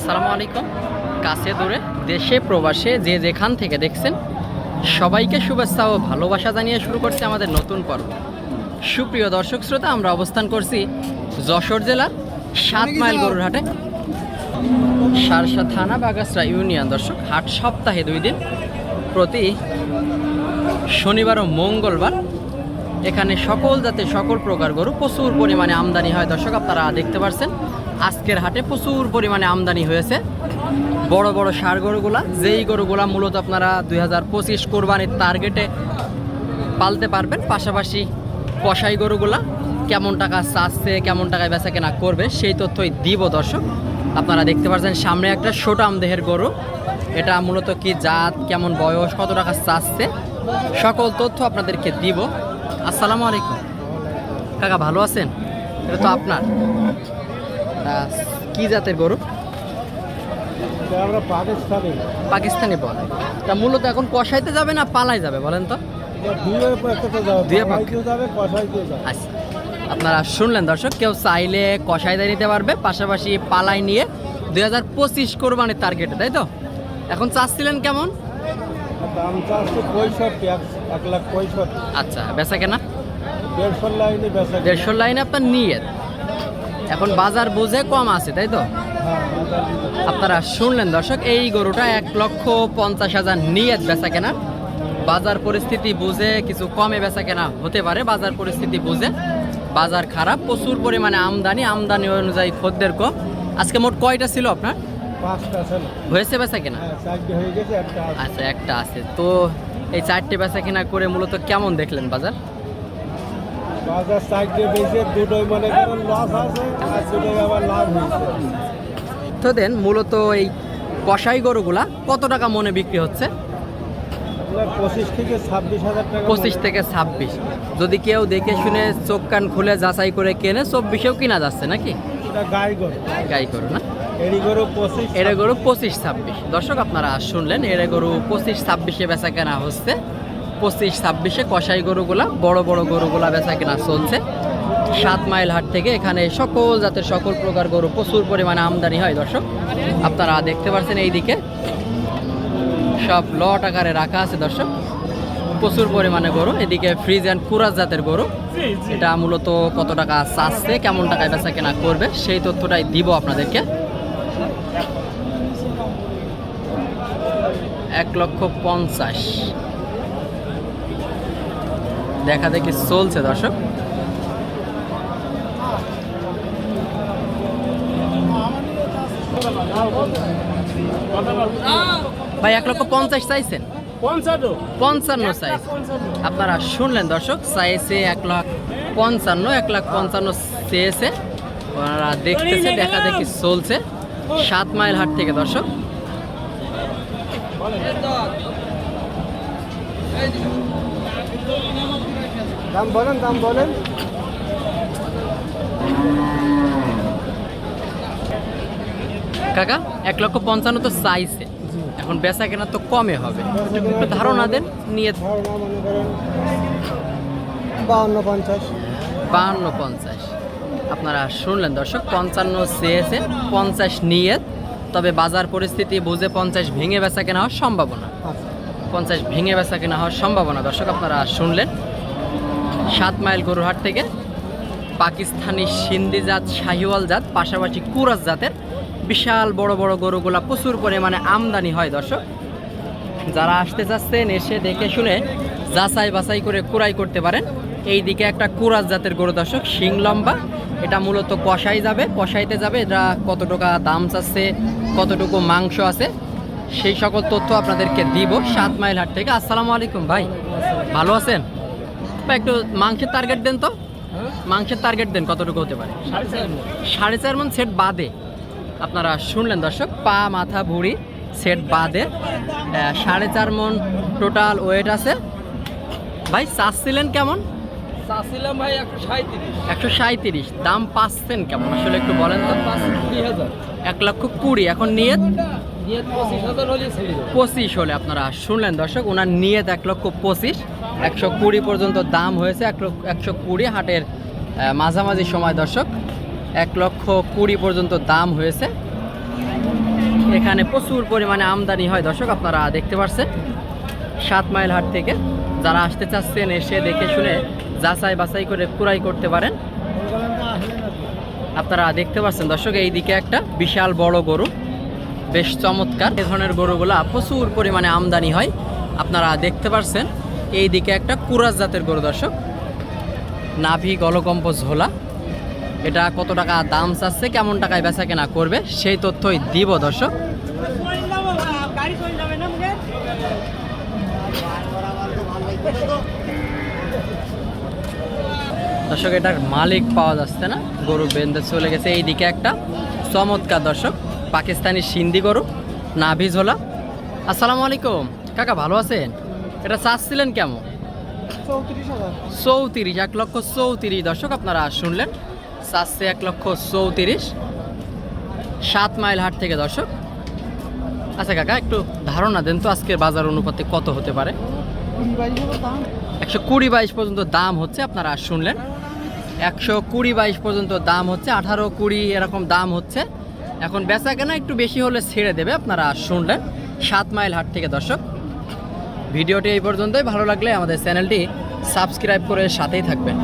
আসসালামু আলাইকুম। কাছে দূরে দেশে প্রবাসে যে যেখান থেকে দেখছেন সবাইকে শুভেচ্ছা ও ভালোবাসা জানিয়ে শুরু করছে আমাদের নতুন পর্ব। সুপ্রিয় দর্শক শ্রোতা আমরা অবস্থান করছি যশোর জেলার সাত মাইল গরুরহাটে। সারসা থানা বাগাসরা ইউনিয়ন। দর্শক হাট সপ্তাহে দুই দিন। প্রতি শনিবার ও মঙ্গলবার এখানে সকল জাতের সকল প্রকার গরু প্রচুর পরিমাণে আমদানি হয়। দর্শক, আপনারা দেখতে পাচ্ছেন আজকের হাটে প্রচুর পরিমাণে আমদানি হয়েছে। বড় বড় সার গরুগুলা, যেই গরুগুলা মূলত আপনারা দুই হাজার পঁচিশ কোরবানির টার্গেটে পালতে পারবেন, পাশাপাশি কষাই গরুগুলা কেমন টাকা চাচ্ছে, কেমন টাকায় বেচা কেনা করবে, সেই তথ্যই দিব দর্শক। আপনারা দেখতে পাচ্ছেন সামনে একটা সোটাম দেহের গরু। এটা মূলত কি জাত, কেমন বয়স, কত টাকা চাচ্ছে, সকল তথ্য আপনাদেরকে দিব। আসসালামু আলাইকুম। কাকা ভালো আছেন? এটা তো আপনার। কি জাতের গরু? আমরা পাকিস্তানি। পাকিস্তানি বলে। তা মূলত এখন কষাইতে যাবে না পালাই যাবে বলেন তো? আচ্ছা। আপনারা শুনলেন দর্শক কেউ চাইলে কষাইতে নিতে পারবে পাশাপাশি পালাই নিয়ে দুই হাজার পঁচিশ কোরবানির টার্গেটে তাই তো? এখন চাচ্ছিলেন কেমন? দাম চাচ্ছে পঁয়ষট্টি এক লাখ পঁয়ষট্টি। আচ্ছা বেচা কেনা? লাইনে বেচা লাইনে আপনার নিয়ে এখন বাজার বুঝে কম আছে তাই তো? হ্যাঁ। আপনারা শুনলেন দর্শক এই গরুটা এক লক্ষ পঞ্চাশ হাজার নিয়ত বেচা কেনা। বাজার পরিস্থিতি বুঝে কিছু কমে বেচা কেনা হতে পারে বাজার পরিস্থিতি বুঝে। বাজার খারাপ প্রচুর পরিমাণে আমদানি আমদানি অনুযায়ী খদ্দের কম। আজকে মোট কয়টা ছিল আপনার? হয়েছে বেচা কেনা? হ্যাঁ আচ্ছা একটা আছে। তো এই চারটে বেচা কেনা করে মূলত কেমন দেখলেন বাজার? বাজার চারটে দুটোই মনে করেন লস আছে আর দুটোই আবার লাভ হয়েছে। তো দেন মূলত এই কষাই গরুগুলা কত টাকা মনে বিক্রি হচ্ছে? পঁচিশ থেকে ছাব্বিশ হাজার টাকা পঁচিশ থেকে ছাব্বিশ। যদি কেউ দেখে শুনে চোখ কান খুলে যাচাই করে কেনে চব্বিশেও কিনা যাচ্ছে নাকি? গাই গরু। গাই গরু না? এড়ি গরু পঁচিশ এরে গরু পঁচিশ ছাব্বিশ। দর্শক আপনারা শুনলেন এরে গরু পঁচিশ ছাব্বিশে বেচা কেনা হচ্ছে। পঁচিশ ছাব্বিশে কষাই গরুগুলা বড় বড় গরুগুলা বেচা কেনা চলছে। সাত মাইল হাট থেকে এখানে সকল জাতের সকল প্রকার গরু প্রচুর পরিমাণে আমদানি হয় দর্শক। আপনারা দেখতে পাচ্ছেন এইদিকে সব লট আকারে রাখা আছে দর্শক। প্রচুর পরিমাণে গরু এদিকে ফ্রিজ অ্যান্ড কুরাস জাতের গরু। এটা মূলত কত টাকা চাচ্ছে কেমন টাকায় বেচা কেনা করবে সেই তথ্যটাই দিব আপনাদেরকে। এক লক্ষ পঞ্চাশ। দেখা দেখি চলছে দর্শক। ভাই এক লক্ষ পঞ্চাশ চাইছেন? পঞ্চান্ন। সাইজ আপনারা শুনলেন দর্শক চাইছে এক লাখ পঞ্চান্ন এক লাখ পঞ্চান্ন চেয়েছে। ওনারা দেখতেছে দেখা দেখি চলছে। সাত মাইল হাট থেকে দর্শক। দাম বলেন দাম বলেন। কাকা এক লক্ষ পঞ্চান্ন তো চাইছে। এখন বেচা কেনা তো কমে হবে। একটু ধারণা দেন নিয়ে বাহান্ন পঞ্চাশ। বাহান্ন পঞ্চাশ। আপনারা শুনলেন দর্শক পঞ্চান্ন চেয়েছে পঞ্চাশ নিয়ে তবে বাজার পরিস্থিতি বুঝে পঞ্চাশ ভেঙে বেচা কেনা হওয়ার সম্ভাবনা। পঞ্চাশ ভেঙে বেচা কেনা হওয়ার সম্ভাবনা। দর্শক, আপনারা শুনলেন সাত মাইল গরুহাট থেকে পাকিস্তানি সিন্ধি জাত শাহিওয়াল জাত, পাশাপাশি কুরাস জাতের বিশাল বড় বড় গরুগুলা প্রচুর পরিমাণে আমদানি হয় দর্শক। যারা আসতে চাচ্ছেন, এসে দেখে শুনে যাচাই বাছাই করে কুড়াই করতে পারেন। এই দিকে একটা কুরাস জাতের গরু দর্শক, শিং লম্বা এটা মূলত কষাই যাবে, কষাইতে যাবে এটা কত টাকা দাম চাচ্ছে, কতটুকু মাংস আছে, সেই সকল তথ্য আপনাদেরকে দিব সাত মাইল হাট থেকে। আসসালামু আলাইকুম ভাই, ভালো আছেন? একটু মাংসের টার্গেট দেন তো। মাংসের টার্গেট দেন, কতটুকু হতে পারে? সাড়ে চার মন সেট বাদে। আপনারা শুনলেন দর্শক, পা, মাথা, ভুঁড়ি সেট বাদে। সাড়ে চার মন টোটাল ওয়েট আছে। ভাই, চাচ্ছিলেন কেমন? চাচ্ছিলাম ভাই একশো সাঁত্রিশ একশো সাঁত্রিশ দাম পাচ্ছেন কেমন? আসলে একটু বলেন তো। কুড়ি হাজার। এক লক্ষ কুড়ি এখন নিয়ত? পঁচিশ হলে আপনারা শুনলেন দর্শক ওনার নিয়ত এক লক্ষ পঁচিশ। একশো কুড়ি পর্যন্ত দাম হয়েছে এক লক্ষ একশো কুড়ি হাটের মাঝামাঝি সময় দর্শক। এক লক্ষ কুড়ি পর্যন্ত দাম হয়েছে। এখানে প্রচুর পরিমাণে আমদানি হয় দর্শক আপনারা দেখতে পাচ্ছেন সাত মাইল হাট থেকে যারা আসতে চাচ্ছেন এসে দেখে শুনে যাচাই বাছাই করে কুড়াই করতে পারেন। আপনারা দেখতে পাচ্ছেন দর্শক এই দিকে একটা বিশাল বড় গরু, বেশ চমৎকার। এ ধরনের গরুগুলা প্রচুর পরিমাণে আমদানি হয়। আপনারা দেখতে পাচ্ছেন এই দিকে একটা কুরাস জাতের গরু দর্শক, নাভি গলকম্প ঝোলা এটা কত টাকা দাম চাচ্ছে, কেমন টাকায় বেচা কেনা করবে, সেই তথ্যই দিব দর্শক। দর্শক, এটার মালিক পাওয়া যাচ্ছে না। গরু বেঁধে চলে গেছে এইদিকে একটা। চমৎকার দর্শক, পাকিস্তানি সিন্ধি গরু, নাভি ঝোলা। আসসালামু আলাইকুম। কাকা, ভালো আছেন? এটা চাচ্ছিলেন কেমন? চৌত্রিশ, এক লক্ষ চৌত্রিশ। দর্শক, আপনারা শুনলেন, চাচ্ছে এক লক্ষ চৌত্রিশ। সাত মাইল হাট থেকে দর্শক। আচ্ছা কাকা, একটু ধারণা দেন তো, আজকের বাজার অনুপাতে কত হতে পারে? একশো কুড়ি বাইশ পর্যন্ত দাম হচ্ছে, আপনারা শুনলেন। একশো কুড়ি বাইশ পর্যন্ত দাম হচ্ছে, আঠারো কুড়ি এরকম দাম হচ্ছে। এখন বেচা কেনা একটু বেশি হলে ছেড়ে দেবে, আপনারা শুনলেন। সাত মাইল হাট থেকে দর্শক। ভিডিওটি এই পর্যন্তই, ভালো লাগলে আমাদের চ্যানেলটি সাবস্ক্রাইব করে সাথেই থাকবেন।